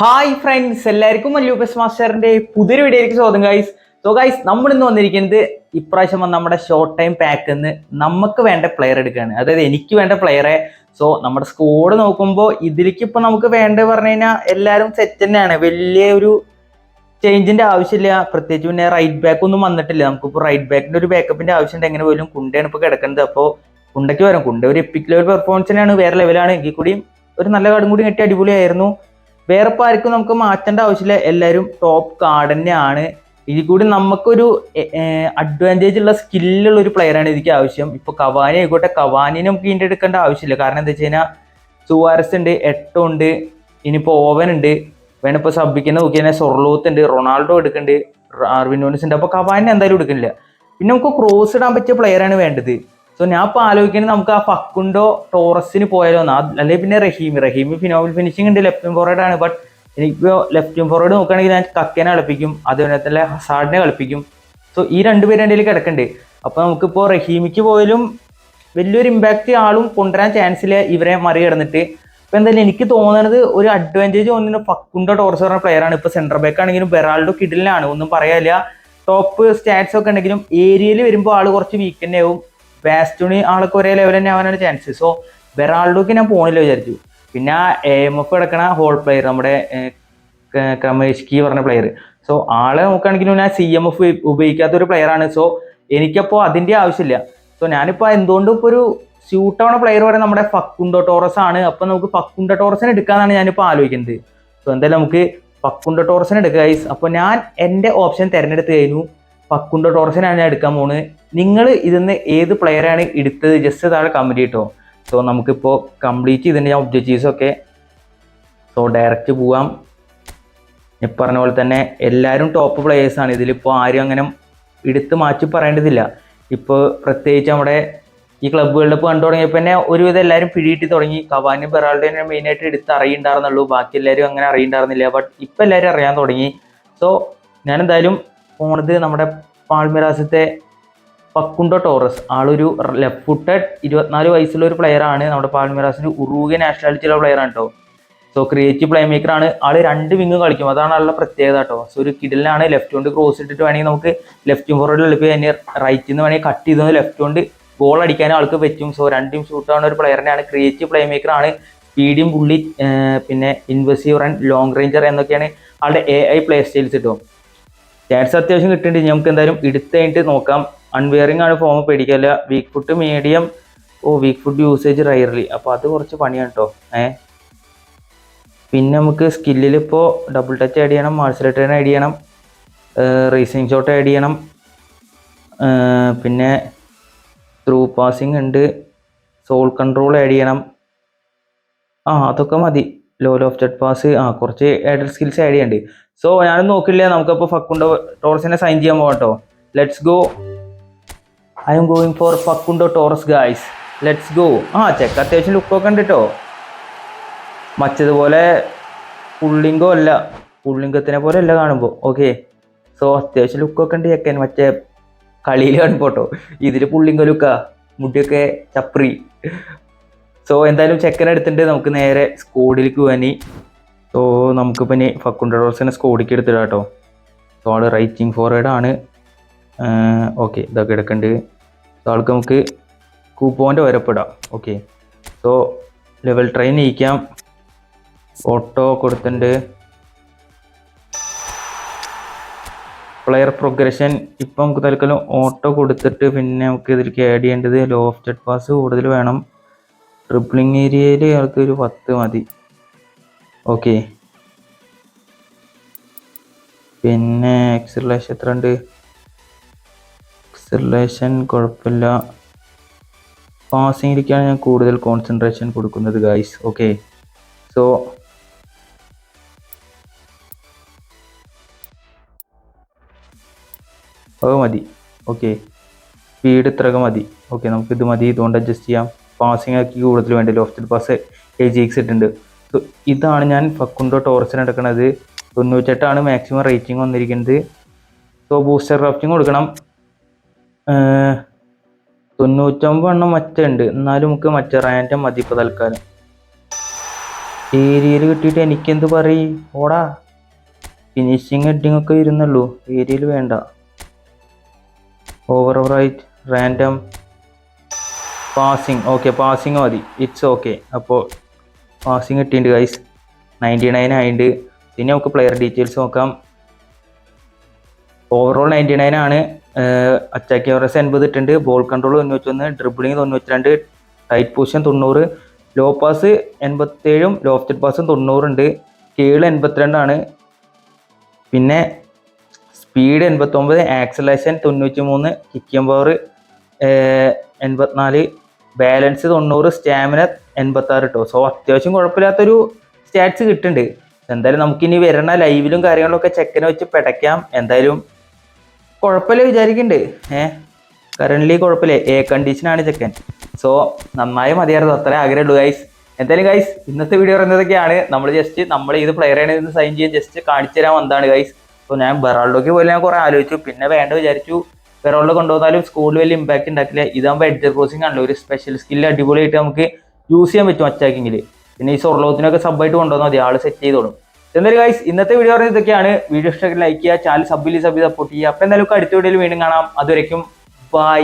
Hi friends എല്ലാവർക്കും മല്ലൂപ്പസ് മാസ്റ്ററിന്റെ പുതിയൊരു വീഡിയോയിലേക്ക് സ്വാഗതം ഗൈസ് സോ ഗൈസ് നമ്മൾ ഇന്ന് വന്നിരിക്കുന്നത് ഇപ്രാവശ്യം വന്ന നമ്മുടെ ഷോർട്ട് ടൈം പാക്ക് നിന്ന് നമുക്ക് വേണ്ട പ്ലെയർ എടുക്കുകയാണ് അതായത് എനിക്ക് വേണ്ട പ്ലെയറെ സോ നമ്മുടെ സ്കോഡ് നോക്കുമ്പോൾ ഇതിലേക്ക് ഇപ്പൊ നമുക്ക് വേണ്ടത് പറഞ്ഞു കഴിഞ്ഞാൽ എല്ലാവരും സെറ്റ് തന്നെയാണ്. വലിയ ഒരു ചേഞ്ചിന്റെ ആവശ്യമില്ല. പ്രത്യേകിച്ച് പിന്നെ റൈറ്റ് ബാക്ക് ഒന്നും വന്നിട്ടില്ല. നമുക്കിപ്പോൾ റൈറ്റ് ബാക്കിന്റെ ഒരു ബാക്കപ്പിന്റെ ആവശ്യമുണ്ട്. എങ്ങനെ പോലും കുണ്ടയാണ് ഇപ്പോൾ കിടക്കുന്നത്. അപ്പോൾ കുണ്ടയ്ക്ക് വരാം. കുണ്ട ഒരു എപ്പിക് ലെവൽ പെർഫോമൻസിനാണ് വേറെ ലെവലാണ് എങ്കിൽ കൂടിയും ഒരു നല്ല കാർഡും കൂടി കിട്ടി അടിപൊളിയായിരുന്നു. വേറെ ഇപ്പോൾ ആർക്കും നമുക്ക് മാറ്റേണ്ട ആവശ്യമില്ല. എല്ലാവരും ടോപ്പ് കാർഡ് തന്നെയാണ്. ഇതിൽ കൂടി നമുക്കൊരു അഡ്വാന്റേജ് ഉള്ള സ്കില്ലുള്ള ഒരു പ്ലെയറാണ് ഇതിക്ക് ആവശ്യം. ഇപ്പോൾ കവാനി ആയിക്കോട്ടെ. കവാനിനെ നമുക്ക് ഇതിന്റെ എടുക്കേണ്ട ആവശ്യമില്ല. കാരണം എന്താ വെച്ച് കഴിഞ്ഞാൽ സുവാരസ് ഉണ്ട് എട്ടോ ഉണ്ട് ഇനിയിപ്പോൾ ഓവൻ ഉണ്ട്. വേണം ഇപ്പോൾ സബിക്കുന്ന നോക്കി കഴിഞ്ഞാൽ സൊർലോത്ത് ഉണ്ട് റൊണാൾഡോ എടുക്കുന്നുണ്ട് ആർവിൻ നോണിസ് ഉണ്ട്. അപ്പോൾ കവാനിനെ എന്തായാലും എടുക്കുന്നില്ല. പിന്നെ നമുക്ക് ക്രോസ് ഇടാൻ പറ്റിയ പ്ലെയറാണ് വേണ്ടത്. സോ ഞാൻ ഇപ്പോൾ ആലോചിക്കുന്നത് നമുക്ക് ആ ഫക്കുണ്ടോ ടോറസിന് പോയാലോ എന്നാ. അല്ലെങ്കിൽ പിന്നെ റഹീം. റഹീം ഫിനോമിൽ ഫിനിഷിംഗ് ഉണ്ട് ലെഫ്റ്റ് ഫോർവേഡ് ആണ്. ബട്ട് എനിക്കിപ്പോൾ ലെഫ്റ്റ് ഫോർവേഡ് നോക്കുകയാണെങ്കിൽ ഞാൻ കക്കേനെ കളിപ്പിക്കും അതുപോലെ തന്നെ ഹസാഡിനെ കളിപ്പിക്കും. സോ ഈ രണ്ടുപേരും എന്റെ കിടക്കുന്നുണ്ട്. അപ്പോൾ നമുക്കിപ്പോൾ റഹീമിക്ക് പോയാലും വലിയൊരു ഇമ്പാക്റ്റ് ആളും കൊണ്ടുവരാൻ ചാൻസ് ഇല്ല ഇവരെ മറികടന്നിട്ട് ഇപ്പം എന്തായാലും എനിക്ക് തോന്നുന്നത് ഒരു അഡ്വാന്റേജ് തോന്നുന്ന ഫക്കുണ്ടോ ടോർസ് പറഞ്ഞ പ്ലെയർ ആണ്. ഇപ്പോൾ സെന്റർ ബാക്ക് ആണെങ്കിലും ബെറാൾഡോ കിഡിലാണ് ഒന്നും പറയാനില്ല. ടോപ്പ് സ്റ്റാറ്റ്സ് ഒക്കെ ഉണ്ടെങ്കിലും ഏരിയയിൽ വരുമ്പോൾ ആൾ കുറച്ച് വീക്ക് ആവും. ബാസ്റ്റുണി ആളൊക്കെ ഒരേ ലെവൽ തന്നെ ആവാനാണ് ചാൻസ് സോ ബെറാൾഡോക്ക് ഞാൻ പോണില്ല വിചാരിച്ചു. പിന്നെ എ എം എഫ് കിടക്കണ ഹോൾ പ്ലെയർ നമ്മുടെ ക്രമേഷ് ക്രമേഷ്കി പറഞ്ഞ പ്ലെയർ സോ ആളെ നോക്കുകയാണെങ്കിലും ഞാൻ സി എം എഫ് ഉപയോഗിക്കാത്ത ഒരു പ്ലെയർ ആണ്. സോ എനിക്കപ്പോൾ അതിന്റെ ആവശ്യമില്ല. സോ ഞാനിപ്പോൾ എന്തുകൊണ്ടും ഇപ്പോൾ ഒരു സ്യൂട്ട് ആവണ പ്ലെയർ പറയുന്നത് നമ്മുടെ ഫക്കുണ്ടോ ടോറസ് ആണ്. അപ്പോൾ നമുക്ക് ഫക്കുണ്ടോ ടോറസിനെ എടുക്കാന്നാണ് ഞാനിപ്പോൾ ആലോചിക്കുന്നത്. സോ എന്തായാലും നമുക്ക് ഫക്കുണ്ടോ ടോറസിനെ എടുക്കുക ഗൈസ് അപ്പോൾ ഞാൻ എന്റെ ഓപ്ഷൻ തിരഞ്ഞെടുത്ത് കഴിഞ്ഞു. ഫക്കുണ്ടോ ടോറസിനാണ് ഞാൻ എടുക്കാൻ പോകുന്നത് നിങ്ങൾ ഇതിന്ന് ഏത് പ്ലെയറാണ് എടുത്തത്? ജസ്റ്റ് താഴെ കമന്റ് കിട്ടുമോ സോ നമുക്കിപ്പോൾ കംപ്ലീറ്റ് ഇതിന്റെ ഞാൻ ഒബ്ജക്റ്റീവ്സൊക്കെ സോ ഡയറക്റ്റ് പോവാം. ഞാൻ പറഞ്ഞ പോലെ തന്നെ എല്ലാവരും ടോപ്പ് പ്ലെയേഴ്സാണ് ഇതിലിപ്പോൾ ആരും അങ്ങനെ എടുത്ത് മാറ്റി പറയേണ്ടതില്ല. ഇപ്പോൾ പ്രത്യേകിച്ച് നമ്മുടെ ഈ ക്ലബ് വേൾഡ് കപ്പ് കണ്ടു തുടങ്ങിയപ്പോൾ തന്നെ ഒരുവിധം എല്ലാവരും പിടിയിട്ട് തുടങ്ങി. കവാനി ബെറാൾഡേനെ മെയിനായിട്ട് എടുത്ത് അറിയണ്ടായിരുന്നുള്ളൂ. ബാക്കി എല്ലാവരും അങ്ങനെ അറിയണ്ടായിരുന്നില്ല. ബട്ട് ഇപ്പം എല്ലാവരും അറിയാൻ തുടങ്ങി. സോ ഞാനെന്തായാലും പോണത് നമ്മുടെ പാൾമിറാസത്തെ പക്കുണ്ടോ ടോറസ്? ആളൊരു ലെഫ്റ്റ് ഫുട്ടഡ് ഇരുപത്തിനാല് വയസ്സുള്ള ഒരു പ്ലെയർ ആണ് നമ്മുടെ പാൽമിറാസിന്റെ ഉറുഗെ നാഷണാലിറ്റിയുള്ള പ്ലെയർ ആണ് കേട്ടോ സോ ക്രിയേറ്റീവ് പ്ലേ മേക്കർ ആണ്. ആൾ രണ്ട് വിങ് കളിക്കും. അതാണ് ആളുടെ പ്രത്യേകത കേട്ടോ സോ ഒരു കിഡിലാണ് ലെഫ്റ്റ് കൊണ്ട് ക്രോസ് ഇട്ടിട്ട് വേണമെങ്കിൽ നമുക്ക് ലെഫ്റ്റ് ഫോർവേഡ് എളുപ്പം തന്നെ റൈറ്റിൽ നിന്ന് വേണമെങ്കിൽ കട്ട് ചെയ്ത് ലെഫ്റ്റ് കൊണ്ട് ഗോൾ അടിക്കാനും ആൾക്ക് പറ്റും. സോ രണ്ടും ഷൂട്ട് ആവുന്ന ഒരു പ്ലെയറിനെയാണ് ക്രിയേറ്റീവ് പ്ലേ മേക്കർ ആണ്. സ്പീഡിയും പുള്ളി പിന്നെ ഇൻവെസീവ് റൺ ലോങ് റേഞ്ചർ എന്നൊക്കെയാണ് ആളുടെ എ ഐ പ്ലേ സ്റ്റൈൽസ് കിട്ടും സ്റ്റാറ്റ്സ് അത്യാവശ്യം കിട്ടിയിട്ടുണ്ട്. നമുക്ക് എന്തായാലും എടുത്ത് കഴിഞ്ഞിട്ട് നോക്കാം. അൺവെയറിംഗ് ആണ് form പേടിക്കല്ല. Weak foot medium oh weak foot usage rarely അപ്പോൾ അത് കുറച്ച് പണിയാണ് കേട്ടോ ഏ? പിന്നെ നമുക്ക് സ്കില്ലിൽ ഇപ്പോൾ ഡബിൾ ടച്ച് ആഡ് ചെയ്യണം മാർഷൽ ട്രെയിൻ ആഡ് ചെയ്യണം റേസിംഗ് ഷോട്ട് ആഡ് ചെയ്യണം. പിന്നെ ത്രൂ പാസിംഗ് ഉണ്ട്. സോൾ കൺട്രോൾ ആഡ് ചെയ്യണം. ആ അതൊക്കെ മതി. ലോ ലോഫ്റ്റഡ് പാസ് ആ കുറച്ച് എഡൽ സ്കിൽസ് ആഡ് ചെയ്യണ്ട്. സോ ഞാനും നോക്കില്ല നമുക്കപ്പോൾ ഫക്കുണ്ടോ ടോറസിനെ സൈൻ ചെയ്യാൻ പോകട്ടോ let's go I'm going for Facundo Torres guys let's go ആ ചെക്ക് അത്യാവശ്യം ലുക്കൊക്കെ ഉണ്ട് കേട്ടോ മറ്റതുപോലെ പുള്ളിങ്കോ അല്ല. പുള്ളിങ്കത്തിനെ പോലെ അല്ല കാണുമ്പോൾ ഓക്കെ സോ അത്യാവശ്യം ലുക്കൊക്കെ ഉണ്ട് ചെക്കൻ. മറ്റേ കളിയിൽ കാണുമ്പോൾ കേട്ടോ ഇതിൽ പുള്ളിങ്കോ ലുക്കാ മുടിയൊക്കെ ചപ്രി. സോ എന്തായാലും ചെക്കൻ എടുത്തിട്ട് നമുക്ക് നേരെ സ്കോഡിലേക്ക് പോകാനി സോ നമുക്ക് പിന്നെ ഫക്കുണ്ട റോസിനെ സ്കോഡിലേക്ക് എടുത്തിടാം കേട്ടോ. സോ ആൾ റൈറ്റിംഗ് ഫോർവേഡ് ആണ്. ഓക്കെ ഇതൊക്കെ എടുക്കുന്നുണ്ട് സോ ആൾക്ക് നമുക്ക് കൂപ്പോന്റെ വരപ്പെടാം ഓക്കെ സോ ലെവൽ ട്രെയിൻ നയിക്കാം ഓട്ടോ കൊടുത്തിട്ടുണ്ട്. പ്ലെയർ പ്രോഗ്രഷൻ ഇപ്പം നമുക്ക് തൽക്കാലം ഓട്ടോ കൊടുത്തിട്ട് പിന്നെ നമുക്ക് ഇതിലേക്ക് ആഡ് ചെയ്യേണ്ടത് ലോഫ്റ്റഡ് പാസ് കൂടുതൽ വേണം. ട്രിപ്പിളിങ് ഏരിയയിൽ ഇയാൾക്ക് ഒരു പത്ത് മതി. ഓക്കെ പിന്നെ എക്സലേഷൻ എത്ര ഉണ്ട് എക്സലേഷൻ കുഴപ്പമില്ല പാസിങ്ങിലേക്കാണ് ഞാൻ കൂടുതൽ കോൺസെൻട്രേഷൻ കൊടുക്കുന്നത് ഗൈസ് ഓക്കെ സോ അത് മതി. ഓക്കെ സ്പീഡ് ഇത്രയൊക്കെ മതി. ഓക്കെ നമുക്ക് ഇത് മതി. ഇതുകൊണ്ട് അഡ്ജസ്റ്റ് ചെയ്യാം. പാസിംഗ് ആക്കി കൂടുതൽ വേണ്ടി lofted pass A G X ഇട്ടുണ്ട് ഇതാണ് ഞാൻ ഫക്കുണ്ടോ ടോർച്ചിന് എടുക്കുന്നത് തൊണ്ണൂറ്റെട്ടാണ് മാക്സിമം റേറ്റിംഗ് വന്നിരിക്കുന്നത്. സോ ബൂസ്റ്റർ ഡ്രാഫ്റ്റിംഗ് കൊടുക്കണം. തൊണ്ണൂറ്റൊമ്പത് എണ്ണം മറ്റുണ്ട്. എന്നാലും നമുക്ക് മറ്റേ റാൻഡം മതി ഇപ്പോൾ തൽക്കാലം. ഏരിയയിൽ കിട്ടിയിട്ട് എനിക്കെന്ത് പറയും? ഓടാ. ഫിനിഷിങ് ഹെഡിങ് ഒക്കെ ഇരുന്നുള്ളൂ. ഏരിയയിൽ വേണ്ട. Over right random passing okay passing മതി. ഇറ്റ്സ് ഓക്കെ അപ്പോൾ പാസിങ് കിട്ടിയിട്ടുണ്ട് ഗൈസ് നയന്റി നയൻ ആയിട്ടുണ്ട് പിന്നെ നമുക്ക് പ്ലെയർ ഡീറ്റെയിൽസ് നോക്കാം. ഓവറോൾ നയന്റി നയൻ ആണ് അറ്റാക്ക് എവറസ് എൺപത് ഇട്ടുണ്ട് ബോൾ കൺട്രോൾ തൊണ്ണൂറ്റൊന്ന് ഡ്രിബിളിങ് തൊണ്ണൂറ്റി രണ്ട് ടൈറ്റ് പൊസിഷൻ തൊണ്ണൂറ് ലോ പാസ് എൺപത്തേഴും ലോഫ്റ്റഡ് പാസും തൊണ്ണൂറുണ്ട്. കേൾ എൺപത്തിരണ്ടാണ് പിന്നെ സ്പീഡ് എൺപത്തൊമ്പത് ആക്സലേഷൻ തൊണ്ണൂറ്റി മൂന്ന് കിക്കിയം പവർ എൺപത്തിനാല്. ബാലൻസ് തൊണ്ണൂറ് സ്റ്റാമിന എൺപത്താറ് കേട്ടോ സോ അത്യാവശ്യം കുഴപ്പമില്ലാത്തൊരു സ്റ്റാറ്റ്സ് കിട്ടുന്നുണ്ട് എന്തായാലും നമുക്കിനി വരുന്ന ലൈവിലും കാര്യങ്ങളൊക്കെ ചെക്കനെ വെച്ച് പിടയ്ക്കാം. എന്തായാലും കുഴപ്പമില്ല വിചാരിക്കുന്നുണ്ട് ഏഹ് കറന്റ്ലി കുഴപ്പമില്ല. എ കണ്ടീഷനാണ് ചെക്കൻ. സോ നന്നായി മതിയായിരുന്നു. അത്രേ ആഗ്രഹമുള്ളൂ ഗൈസ് എന്തായാലും ഗൈസ് ഇന്നത്തെ വീഡിയോ പറയുന്നതൊക്കെയാണ് നമ്മൾ ജസ്റ്റ് നമ്മൾ ഇത് പ്ലെയറാണ് ഇന്ന് സൈൻ ചെയ്യാൻ ജസ്റ്റ് കാണിച്ചു തരാൻ വന്നതാണ് ഗൈസ് സോ ഞാൻ ബെറാൾഡോക്ക് പോലെ ഞാൻ കുറെ ആലോചിച്ചു. പിന്നെ വേണ്ട വിചാരിച്ചു. ബെറാൾഡോ കൊണ്ടുവന്നാലും സ്കൂളിൽ വലിയ ഇമ്പാക്ട് ഉണ്ടാക്കില്ല ഇതാകുമ്പോൾ എഡ്ജർ ക്രോസിംഗ് ആണല്ലോ. ഒരു സ്പെഷ്യൽ സ്കില്ല് അടിപൊളിയായിട്ട് നമുക്ക് യൂസ് ചെയ്യാൻ പറ്റും അറ്റാക്കിങ്ങിൽ പിന്നെ ഈ സൊർലോത്തിനൊക്കെ സബ്ബായിട്ട് കൊണ്ടുവന്നാൽ മതി. ആൾ സെറ്റ് ചെയ്തോളും. എന്തായാലും ഗൈസ് ഇന്നത്തെ വീഡിയോ പറഞ്ഞത് ഇതൊക്കെയാണ്. വീഡിയോ ഇഷ്ടമെങ്കിൽ ലൈക്ക് ചെയ്യുക. ചാനൽ സബ് സപ്പോർട്ട് ചെയ്യുക. അപ്പം എന്തായാലും അടുത്ത വീഡിയോയിൽ വീണ്ടും കാണാം. അതുവരയ്ക്കും ബൈ